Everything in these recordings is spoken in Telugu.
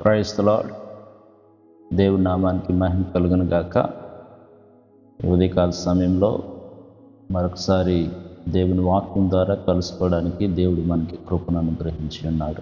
క్రైస్తలాడ్ దేవుడి నామానికి మహిమ కలుగును గాక. ఉదయకాల సమయంలో మరొకసారి దేవుని వాక్యం ద్వారా కలుసుకోవడానికి దేవుడు మనకి కృపను అనుగ్రహించి ఉన్నాడు.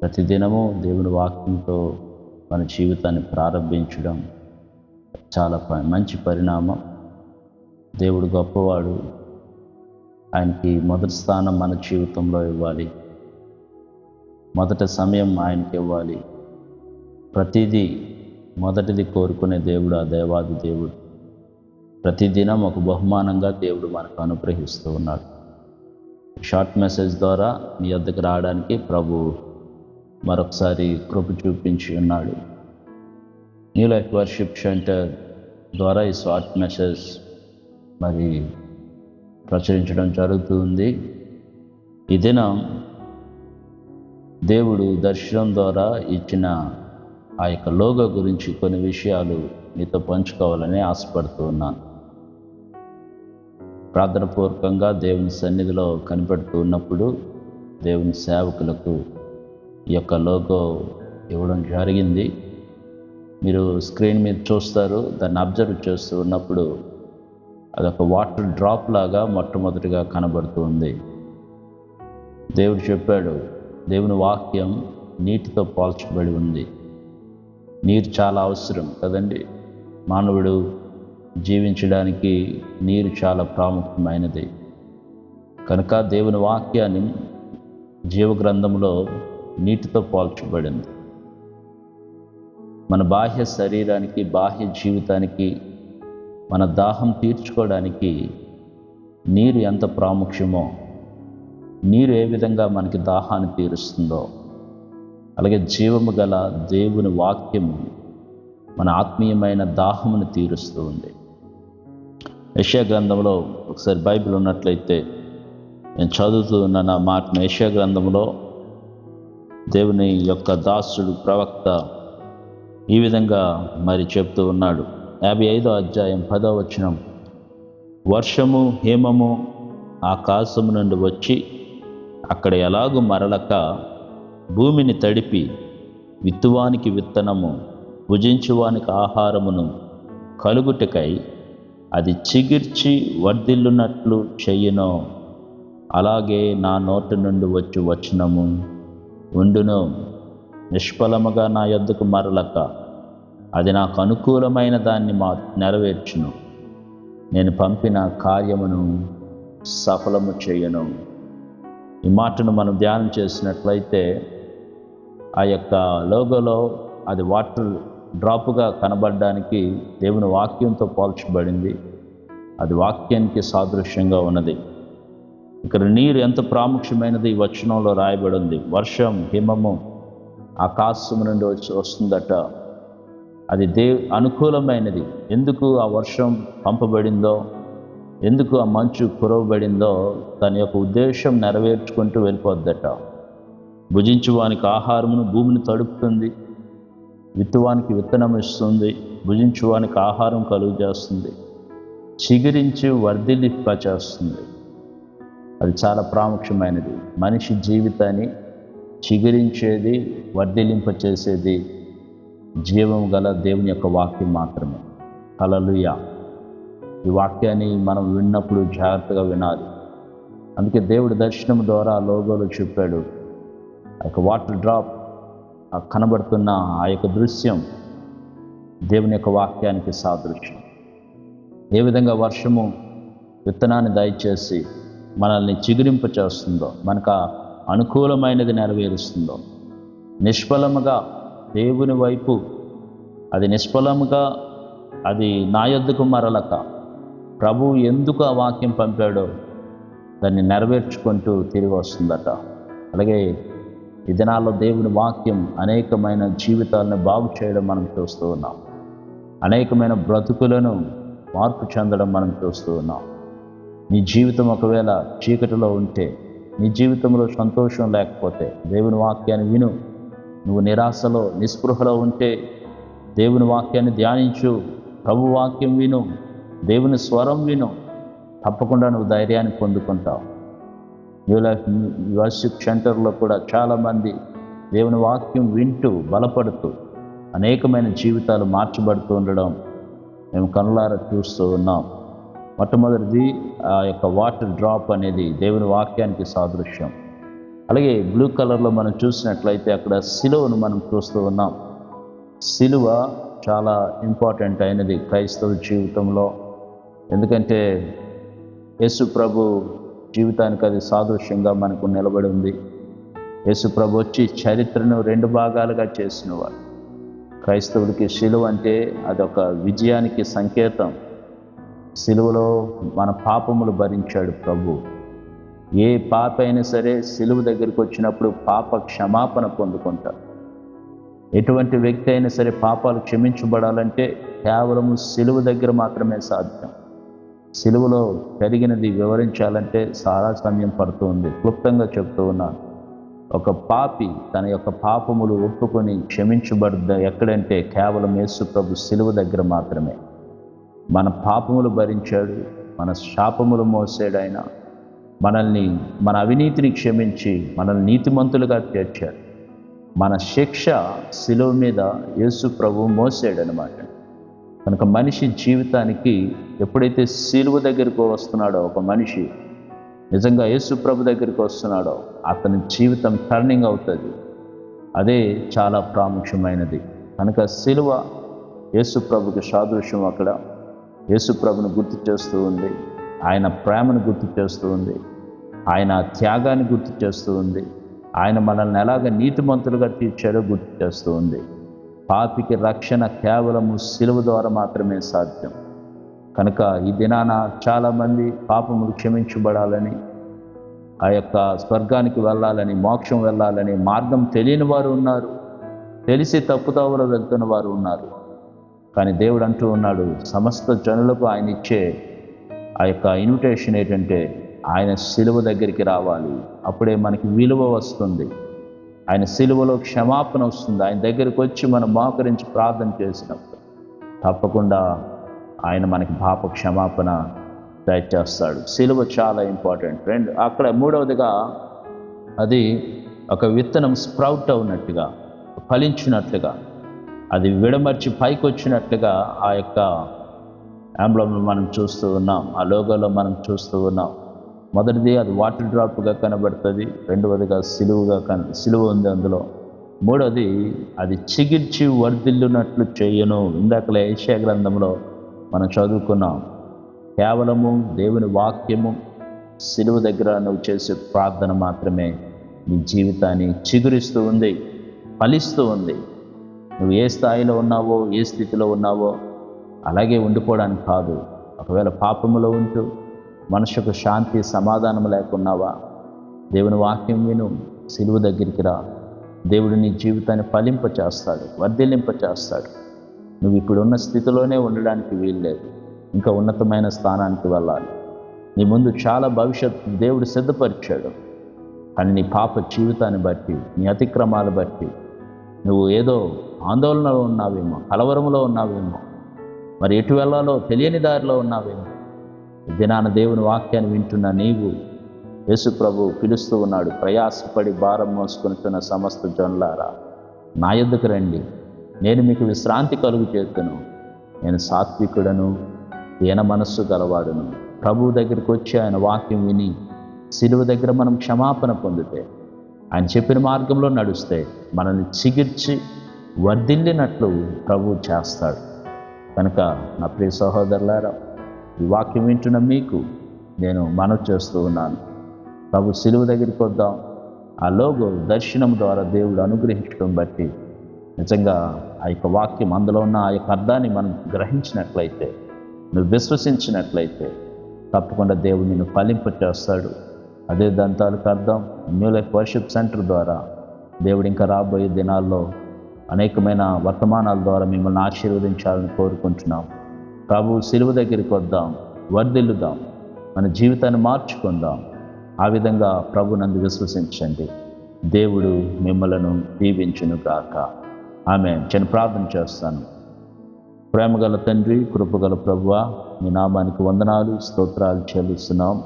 ప్రతిదినము దేవుని వాక్యంతో మన జీవితాన్ని ప్రారంభించడం చాలా ప- మంచి పరిణామం. దేవుడు గొప్పవాడు. ఆయనకి మొదటి స్థానం మన జీవితంలో ఇవ్వాలి. మొదట సమయం ఆయనకి ఇవ్వాలి. ప్రతిదీ మొదటిది కోరుకునే దేవుడు ఆ దేవాది దేవుడు. ప్రతిదినం ఒక బహుమానంగా దేవుడు మనకు అనుగ్రహిస్తూ ఉన్నాడు. షార్ట్ మెసేజ్ ద్వారా మీ వద్దకు రావడానికి ప్రభు మరొకసారి కృప చూపించి ఉన్నాడు. న్యూ లైఫ్ వర్షిప్ సెంటర్ ద్వారా ఈ షార్ట్ మెసేజ్ మరి ప్రచురించడం జరుగుతుంది ఈ దినం దేవుడు దర్శనం ద్వారా ఇచ్చిన ఆ యొక్క లోగో గురించి కొన్ని విషయాలు మీతో పంచుకోవాలని ఆశపడుతూ ఉన్నాను. ప్రార్థనపూర్వకంగా దేవుని సన్నిధిలో కనిపెడుతూ ఉన్నప్పుడు దేవుని సేవకులకు ఈ యొక్క లోగో ఇవ్వడం జరిగింది. మీరు స్క్రీన్ మీద చూస్తారు దాన్ని అబ్జర్వ్ చేస్తూ ఉన్నప్పుడు అదొక వాటర్ డ్రాప్ లాగా మొట్టమొదటిగా కనబడుతూ ఉంది. దేవుడు చెప్పాడు దేవుని వాక్యం నీటితో పోల్చబడి ఉంది. నీరు చాలా అవసరం కదండి? మానవుడు జీవించడానికి నీరు చాలా ప్రాముఖ్యమైనది. కనుక దేవుని వాక్యాన్ని జీవగ్రంథంలో నీటితో పోల్చబడింది. మన బాహ్య శరీరానికి బాహ్య జీవితానికి మన దాహం తీర్చుకోవడానికి నీరు ఎంత ప్రాముఖ్యమో నీరు ఏ విధంగా మనకి దాహాన్ని తీరుస్తుందో అలాగే జీవము గల దేవుని వాక్యము మన ఆత్మీయమైన దాహమును తీరుస్తూ ఉంది. యశా గ్రంథంలో ఒకసారి బైబిల్ ఉన్నట్లయితే నేను చదువుతూ ఉన్న నా మాటను యశా గ్రంథంలో దేవుని యొక్క దాసుడు ప్రవక్త ఈ విధంగా మరి చెప్తూ ఉన్నాడు. యాభై ఐదో అధ్యాయం పదో వచనం వర్షము హేమము ఆకాశము నుండి వచ్చి అక్కడ ఎలాగూ మరలక భూమిని తడిపి విత్తువానికి విత్తనము భుజించువానికి ఆహారమును కలుగుటకై అది చిగిర్చి వర్ధిల్లునట్లు చెయ్యనో అలాగే నా నోటి నుండి వచ్చి వచనము ఉండును. నిష్ఫలముగా నా యొద్దకు మరలక అది నాకు అనుకూలమైన దాన్ని మా నెరవేర్చును. నేను పంపిన కార్యమును సఫలము చేయను. ఈ మాటను మనం ధ్యానం చేసినట్లయితే ఆ యొక్క లోగోలో అది వాటర్ డ్రాప్గా కనబడడానికి దేవుని వాక్యంతో పోల్చబడింది. అది వాక్యానికి సాదృశ్యంగా ఉన్నది. ఇక్కడ నీరు ఎంత ప్రాముఖ్యమైనది ఈ వచనంలో రాయబడి ఉంది వర్షం హిమము ఆకాశం నుండి వచ్చి వస్తుందట. అది దే అనుకూలమైనది. ఎందుకు ఆ వర్షం పంపబడిందో ఎందుకు ఆ మంచు కురవబడిందో తన యొక్క ఉద్దేశం నెరవేర్చుకుంటూ వెళ్ళిపోద్దట. భుజించువానికి ఆహారమును భూమిని తడుపుతుంది. విత్తువానికి విత్తనం ఇస్తుంది. భుజించువానికి ఆహారం కలుగు చేస్తుంది. చిగురించి వర్ధిలిప్ప చేస్తుంది. అది చాలా ప్రాముఖ్యమైనది. మనిషి జీవితాన్ని చిగురించేది వర్ధిలింప చేసేది జీవం గల దేవుని యొక్క వాక్యం మాత్రమే. కలలుయా ఈ వాక్యాన్ని మనం విన్నప్పుడు జాగ్రత్తగా వినాలి. అందుకే దేవుడి దర్శనం ద్వారా లోగోలు చెప్పాడు. ఆ యొక్క వాటర్ డ్రాప్ ఆ కనబడుతున్న ఆ యొక్క దృశ్యం దేవుని యొక్క వాక్యానికి సాదృశ్యం. ఏ విధంగా వర్షము విత్తనాన్ని దయచేసి మనల్ని చిగురింప చేస్తుందో మనకు అనుకూలమైనది నెరవేరుస్తుందో నిష్ఫలముగా దేవుని వైపు అది నిష్ఫలముగా అది నా యొద్దకు మరలక ప్రభువు ఎందుకు ఆ వాక్యం పంపాడో దాన్ని నెరవేర్చుకుంటూ తిరిగి వస్తుందట. అలాగే ఈ దినాల్లో దేవుని వాక్యం అనేకమైన జీవితాలను బాగు చేయడం మనం చూస్తూ ఉన్నాం. అనేకమైన బ్రతుకులను మార్పు చెందడం మనం చూస్తూ ఉన్నాం. నీ జీవితం ఒకవేళ చీకటిలో ఉంటే నీ జీవితంలో సంతోషం లేకపోతే దేవుని వాక్యాన్ని విను. నువ్వు నిరాశలో నిస్పృహలో ఉంటే దేవుని వాక్యాన్ని ధ్యానించు. ప్రభు వాక్యం విను. దేవుని స్వరం విను. తప్పకుండా నువ్వు ధైర్యాన్ని పొందుకుంటావు. న్యూ లైఫ్ వర్షిప్ సెంటర్లో కూడా చాలామంది దేవుని వాక్యం వింటూ బలపడుతూ అనేకమైన జీవితాలు మార్చబడుతూ ఉండడం మేము కనులార చూస్తూ ఉన్నాం. మొట్టమొదటిది ఆ యొక్క వాటర్ డ్రాప్ అనేది దేవుని వాక్యానికి సాదృశ్యం. అలాగే బ్లూ కలర్లో మనం చూసినట్లయితే అక్కడ సిలువను మనం చూస్తూ ఉన్నాం. సిలువ చాలా ఇంపార్టెంట్ అయినది క్రైస్తవ జీవితంలో. ఎందుకంటే యేసు ప్రభు జీవితానికి అది సాదృశ్యంగా మనకు నిలబడి ఉంది. యేసు ప్రభు వచ్చి చరిత్రను రెండు భాగాలుగా చేసినవాడు. క్రైస్తవుడికి శిలువ అంటే అదొక విజయానికి సంకేతం. సిలువలో మన పాపములు భరించాడు ప్రభు. ఏ పాప అయినా సరే సిలువ దగ్గరికి వచ్చినప్పుడు పాప క్షమాపణ పొందుకుంటాడు. ఎటువంటి వ్యక్తి అయినా సరే పాపాలు క్షమించబడాలంటే కేవలము సిలువ దగ్గర మాత్రమే సాధ్యం. సిలువలో జరిగినది వివరించాలంటే చాలా సమయం పడుతుంది క్లుప్తంగా చెప్తూ ఉన్నాను ఒక పాపి తన యొక్క పాపములు ఒప్పుకొని క్షమించబడ్డ ఎక్కడంటే కేవలం యేసు ప్రభు సిలువ దగ్గర మాత్రమే. మన పాపములు భరించాడు మన శాపములు మోసాడు ఆయన మనల్ని మన అవినీతిని క్షమించి మనల్ని నీతిమంతులుగా చేర్చాడు మన శిక్ష శిలువ మీద యేసు ప్రభు మోసాడనమాట కనుక మనిషి జీవితానికి ఎప్పుడైతే శిలువ దగ్గరికి వస్తున్నాడో ఒక మనిషి నిజంగా యేసుప్రభు దగ్గరికి వస్తున్నాడో అతని జీవితం టర్నింగ్ అవుతుంది. అదే చాలా ప్రాముఖ్యమైనది. కనుక శిలువ యేసుప్రభుకి సాదృశ్యం అక్కడ. యేసుప్రభును గుర్తు చేస్తూ ఉంది. ఆయన ప్రేమను గుర్తు చేస్తూ ఉంది. ఆయన త్యాగాన్ని గుర్తు చేస్తూ ఉంది. ఆయన మనల్ని ఎలాగ నీతిమంతులుగా తీర్చాడో గుర్తు చేస్తూ ఉంది. పాపికి రక్షణ కేవలము సిలువ ద్వారా మాత్రమే సాధ్యం. కనుక ఈ దినాన చాలామంది పాపములు క్షమించబడాలని ఆ యొక్క స్వర్గానికి వెళ్ళాలని మోక్షం వెళ్ళాలని మార్గం తెలియని వారు ఉన్నారు. తెలిసి తప్పుదోవలో వెళ్తున్న వారు ఉన్నారు. కానీ దేవుడు అంటూ ఉన్నాడు సమస్త జనులకు ఆయన ఇచ్చే ఆ యొక్క ఇన్విటేషన్ ఏంటంటే ఆయన సిలువ దగ్గరికి రావాలి. అప్పుడే మనకి విలువ వస్తుంది. ఆయన సిలువలో క్షమాపణ వస్తుంది. ఆయన దగ్గరికి వచ్చి మనం మోకరించి ప్రార్థన చేసినప్పుడు తప్పకుండా ఆయన మనకి పాప క్షమాపణ దయచేస్తాడు. సిలువ చాలా ఇంపార్టెంట్. రెండు అక్కడ మూడవదిగా అది ఒక విత్తనం స్ప్రౌట్ అవునట్టుగా ఫలించినట్లుగా అది విడమర్చి పైకి వచ్చినట్లుగా ఆ యొక్క ఆంబ్లంలో మనం చూస్తూ ఉన్నాం. ఆ లోగోలో మనం చూస్తూ ఉన్నాం. మొదటిది అది వాటర్ డ్రాప్గా కనబడుతుంది. రెండవదిగా సిలువుగా కన సిలువ ఉంది అందులో. మూడవది అది చిగిర్చి వర్ధిల్లునట్లు చేయను. ఇందాకలే ఏషియా గ్రంథంలో మనం చదువుకున్నాం. కేవలము దేవుని వాక్యము సిలువ దగ్గర నువ్వు చేసే ప్రార్థన మాత్రమే. నీ జీవితాన్ని చిగురిస్తూ ఉంది ఫలిస్తూ ఉంది. నువ్వు ఏ స్థాయిలో ఉన్నావో ఏ స్థితిలో ఉన్నావో అలాగే ఉండిపోవడానికి కాదు. ఒకవేళ పాపములో ఉంటూ మనసుకు శాంతి సమాధానం లేకున్నావా? దేవుని వాక్యం విను. సిలువ దగ్గరికి రా. దేవుడు నీ జీవితాన్ని ఫలింప చేస్తాడు వర్ధిలింప చేస్తాడు. నువ్వు ఇప్పుడున్న స్థితిలోనే ఉండడానికి వీల్లేదు. ఇంకా ఉన్నతమైన స్థానానికి వెళ్ళాలి. నీ ముందు చాలా భవిష్యత్తు దేవుడు సిద్ధపరిచాడు. కానీ నీ పాప జీవితాన్ని బట్టి నీ అతిక్రమాలు బట్టి నువ్వు ఏదో ఆందోళనలో ఉన్నావేమో కలవరంలో ఉన్నావేమో మరి ఎటు వెళ్ళాలో తెలియని దారిలో ఉన్నావేమో దినాన దేవుని వాక్యాన్ని వింటున్న నీవు యేసు ప్రభు పిలుస్తూ ఉన్నాడు. ప్రయాసపడి భారం మోసుకుంటున్న సమస్త జనులారా నా యొద్దకు రండి. నేను మీకు విశ్రాంతి కలుగు చేతును. నేను సాత్వికుడను ఈయన మనస్సు గలవాడును. ప్రభువు దగ్గరికి వచ్చి ఆయన వాక్యం విని సిలువ దగ్గర మనం క్షమాపణ పొందితే ఆయన చెప్పిన మార్గంలో నడుస్తే మనల్ని చిగిర్చి వర్ధిల్లినట్లు ప్రభు చేస్తాడు. కనుక నా ప్రియ సహోదరులారా ఈ వాక్యం వింటున్న మీకు నేను మనవి చేస్తూ ఉన్నాను. ప్రభు సిలువ దగ్గరికి వద్దాం. ఆ లోగో దర్శనం ద్వారా దేవుడు అనుగ్రహించడం బట్టి నిజంగా ఆ యొక్క వాక్యం అందులో ఉన్న ఆ యొక్క అర్థాన్ని మనం గ్రహించినట్లయితే నువ్వు విశ్వసించినట్లయితే తప్పకుండా దేవుడు నిన్ను ఫలింప చేస్తాడు. అదే దంతాలకు అర్థం న్యూ లైఫ్ వర్షిప్ సెంటర్ ద్వారా దేవుడు ఇంకా రాబోయే దినాల్లో అనేకమైన వర్తమానాల ద్వారా మిమ్మల్ని ఆశీర్వదించాలని కోరుకుంటున్నాం. ప్రభు సిలువ దగ్గరికి వద్దాం వర్దిల్లుదాం మన జీవితాన్ని మార్చుకుందాం. ఆ విధంగా ప్రభు నందు విశ్వసించండి. దేవుడు మిమ్మలను దీవించును గాక. ఆమె చిన్న ప్రార్థన చేస్తాను. ప్రేమగల తండ్రి కృపగల ప్రభువ మీ నామానికి వందనాలు స్తోత్రాలు చెల్లిస్తున్నాం.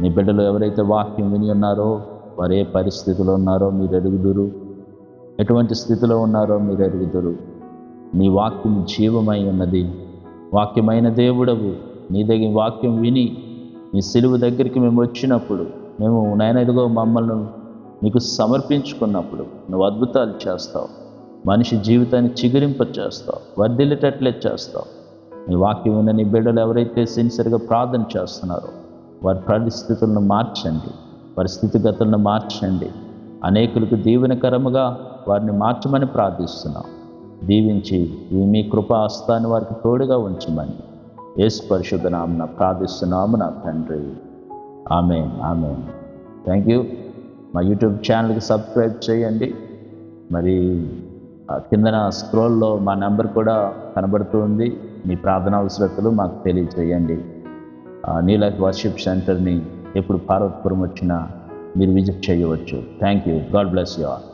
నీ బిడ్డలు ఎవరైతే వాక్యం విని ఉన్నారో వారు ఏ పరిస్థితిలో ఉన్నారో మీరు ఎరుగుదురు. ఎటువంటి స్థితిలో ఉన్నారో మీరు ఎరుగుదురు. నీ వాక్యం జీవమై ఉన్నది వాక్యమైన దేవుడవు. నీ దగ్గర వాక్యం విని నీ సిలువు దగ్గరికి మేము వచ్చినప్పుడు మేము నాయన ఇదిగో మమ్మల్ని నీకు సమర్పించుకున్నప్పుడు నువ్వు అద్భుతాలు చేస్తావు. మనిషి జీవితాన్ని చిగురింప చేస్తావు వర్ధిల్లేటట్లే చేస్తావు. నీ వాక్యం ఉన్న నీ బిడ్డలు ఎవరైతే సిన్సియర్గా ప్రార్థన చేస్తున్నారో వారి పరిస్థితులను మార్చండి వారి స్థితిగతులను మార్చండి. అనేకులకు దీవెనకరముగా వారిని మార్చమని ప్రార్థిస్తున్నాం. దీవించి ఈ మీ కృపా వారికి తోడుగా ఉంచమని యేసు పరిశుద్ధ నామన ప్రార్థిస్తున్నాము నా తండ్రి. ఆమె ఆమె థ్యాంక్ యూ. మా యూట్యూబ్ ఛానల్కి సబ్స్క్రైబ్ చేయండి. మరి కిందన స్క్రోల్లో మా నెంబర్ కూడా కనబడుతూ ఉంది మీ ప్రార్థన అవసరతలు మాకు తెలియజేయండి. నీలక్ వర్షిప్ సెంటర్ని ఎప్పుడు పార్వతపురం వచ్చినా మీరు విజిట్ చేయవచ్చు. Thank you. God bless you all.